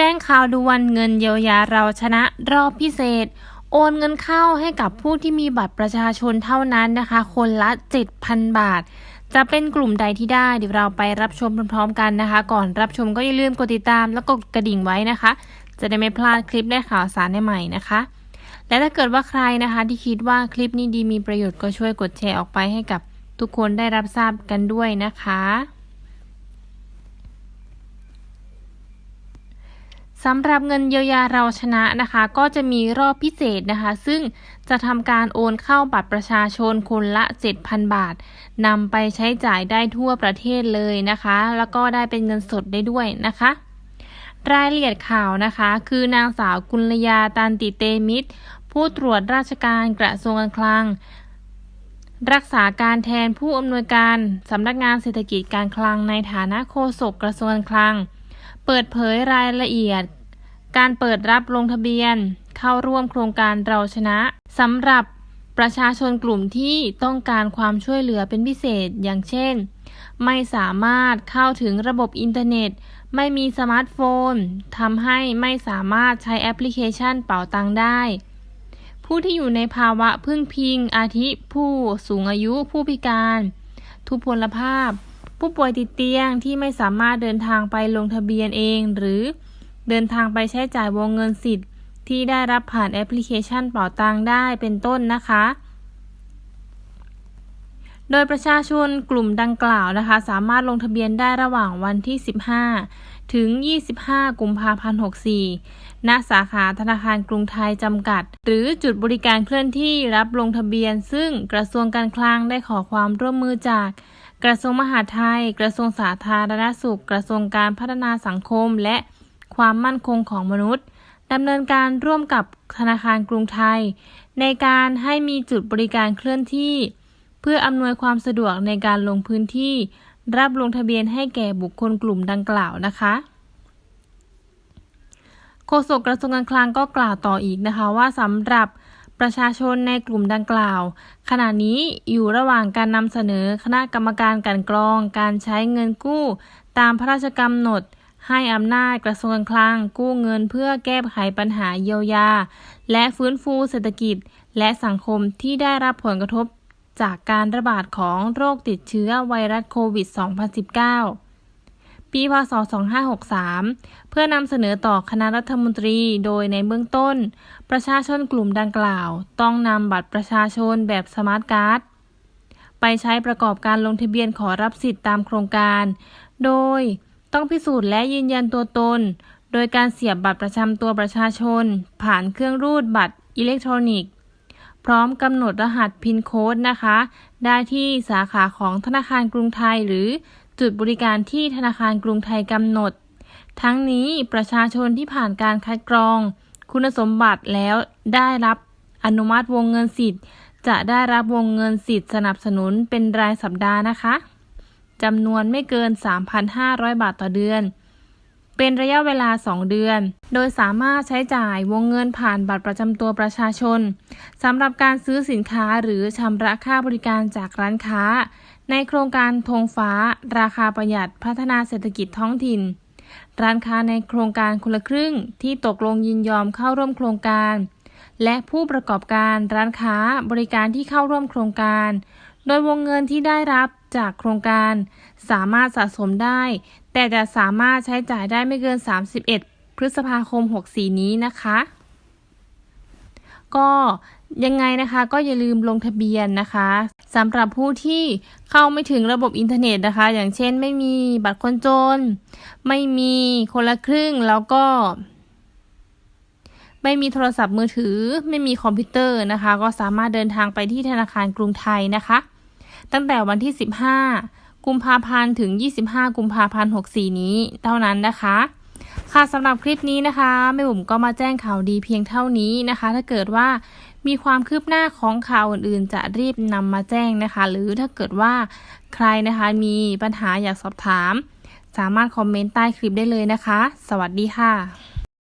แจ้งข่าวด่วนเงินเยียวยาเราชนะรอบพิเศษ โอนเงินเข้าให้กับผู้ที่มีบัตรประชาชนเท่านั้นนะคะ คนละ 7,000 บาท จะเป็นกลุ่มใดที่ได้ เดี๋ยวเราไปรับชมพร้อมๆกันนะคะ ก่อนรับชมก็อย่าลืมกดติดตามแล้วก็กระดิ่งไว้นะคะ จะได้ไม่พลาดคลิปและข่าวสารใหม่ๆนะคะ และถ้าเกิดว่าใครนะคะที่คิดว่าคลิปนี้ดีมีประโยชน์ก็ช่วยกดแชร์ออกไปให้กับทุกคนได้รับทราบกันด้วยนะคะ สำหรับเงินเยียวยาเราชนะนะคะ ก็จะมีรอบพิเศษนะคะ ซึ่งจะทำการโอนเข้าบัตรประชาชนคนละ 7,000 บาทนำไปใช้จ่ายได้ทั่วประเทศเลยนะคะ แล้วก็ได้เป็นเงินสดได้ด้วยนะคะ รายละเอียดข่าวนะคะ คือนางสาวกุลยาตันติเตมิตร ผู้ตรวจราชการกระทรวงการคลัง รักษาการแทนผู้อำนวยการสำนักงานเศรษฐกิจการคลังในฐานะโฆษกกระทรวงการคลัง เปิดเผยรายละเอียด การเปิดรับลงทะเบียน เข้าร่วมโครงการเราชนะสำหรับประชาชนกลุ่มที่ต้องการความช่วยเหลือเป็นพิเศษอย่างเช่น ไม่สามารถเข้าถึงระบบอินเทอร์เน็ต ไม่มีสมาร์ทโฟนทำให้ไม่สามารถใช้แอปพลิเคชันเป๋าตังได้ ผู้ที่อยู่ในภาวะพึ่งพิงอาทิผู้สูงอายุผู้พิการ ทุพพลภาพ ผู้ป่วยติดเตียงที่ไม่สามารถเดินทางไปลงทะเบียนเอง หรือเดินทางไปใช้จ่ายวงเงินสิทธิ์ ที่ได้รับผ่านแอปพลิเคชันเป๋าตังได้เป็นต้นนะคะ โดยประชาชนกลุ่มดังกล่าวนะคะ สามารถลงทะเบียนได้ระหว่างวันที่ 15 ถึง 25 กุมภาพันธ์ 64 ณ สาขาธนาคารกรุงไทยจำกัด หรือจุดบริการเคลื่อนที่รับลงทะเบียน ซึ่งกระทรวงการคลังได้ขอความร่วมมือจาก กระทรวงมหาดไทย กระทรวงสาธารณสุข กระทรวงการพัฒนาสังคม และความมั่นคงของมนุษย์ดำเนินการร่วมกับธนาคารกรุงไทย ในการให้มีจุดบริการเคลื่อนที่ เพื่ออำนวยความสะดวกในการลงพื้นที่ รับลงทะเบียนให้แก่บุคคลกลุ่มดังกล่าวนะคะโฆษกกระทรวงการคลังก็กล่าวต่ออีกนะคะว่าสำหรับ ประชาชนในกลุ่มดังกล่าว ขณะนี้อยู่ระหว่างการนำเสนอคณะกรรมการการกรอง การใช้เงินกู้ ตามพระราชกำหนด ให้อำนาจกระทรวงคลังกู้เงินเพื่อแก้ไขปัญหาเยียวยา และฟื้นฟูเศรษฐกิจ และสังคมที่ได้รับผลกระทบจากการระบาดของโรคติดเชื้อไวรัสโควิด 2019 ปีพศ 2563 เพื่อนำเสนอต่อคณะรัฐมนตรี โดยในเบื้องต้น ประชาชนกลุ่มดังกล่าว ต้องนำบัตรประชาชนแบบสมาร์ทการ์ดไปใช้ประกอบการลงทะเบียนขอรับสิทธิ์ตามโครงการ โดยต้องพิสูจน์และยืนยันตัวตน โดยการเสียบบัตรประจำตัวประชาชน ผ่านเครื่องรูดบัตรอิเล็กทรอนิกส์ พร้อมกำหนดรหัสพินโค้ดนะคะ ได้ที่สาขาของธนาคารกรุงไทยหรือ จุดบริการที่ธนาคารกรุงไทยกำหนด ทั้งนี้ประชาชนที่ผ่านการคัดกรอง คุณสมบัติแล้วได้รับอนุมัติวงเงินสิทธิ์ จะได้รับวงเงินสิทธิ์สนับสนุนเป็นรายสัปดาห์นะคะจำนวนไม่เกิน 3,500 บาทต่อเดือน เป็นระยะเวลา 2 เดือน โดยสามารถใช้จ่ายวงเงินผ่านบัตรประจำตัวประชาชนสำหรับการซื้อสินค้าหรือชำระค่าบริการจากร้านค้า ในโครงการธงฟ้า ราคาประหยัดพัฒนาเศรษฐกิจท้องถิ่น ร้านค้าในโครงการคนละครึ่งที่ตกลงยินยอมเข้าร่วมโครงการ และผู้ประกอบการร้านค้าบริการที่เข้าร่วมโครงการ โดยวงเงินที่ได้รับจากโครงการ สามารถสะสมได้ แต่จะสามารถใช้จ่ายได้ไม่เกิน 31 พฤษภาคม 64 นี้นะคะ ก็ยังไงนะคะก็อย่าลืมลงทะเบียนนะคะสำหรับผู้ที่เข้าไม่ถึงระบบอินเทอร์เน็ตนะคะ อย่างเช่นไม่มีบัตรคนจน ไม่มีคนละครึ่งแล้วก็ ไม่มีโทรศัพท์มือถือ ไม่มีคอมพิวเตอร์นะคะ ก็สามารถเดินทางไปที่ธนาคารกรุงไทยนะคะ ตั้งแต่วันที่ 15 กุมภาพันธ์ถึง 25 กุมภาพันธ์ 64 นี้เท่านั้นนะคะ ค่ะสำหรับคลิปนี้นะคะแม่บุ๋มก็มาแจ้งข่าวดีเพียงเท่านี้นะคะ ถ้าเกิดว่ามีความคืบหน้าของข่าวอื่นๆ จะรีบนำมาแจ้งนะคะ หรือถ้าเกิดว่าใครนะคะมีปัญหาอยากสอบถาม สามารถคอมเมนต์ใต้คลิปได้เลยนะคะ สวัสดีค่ะ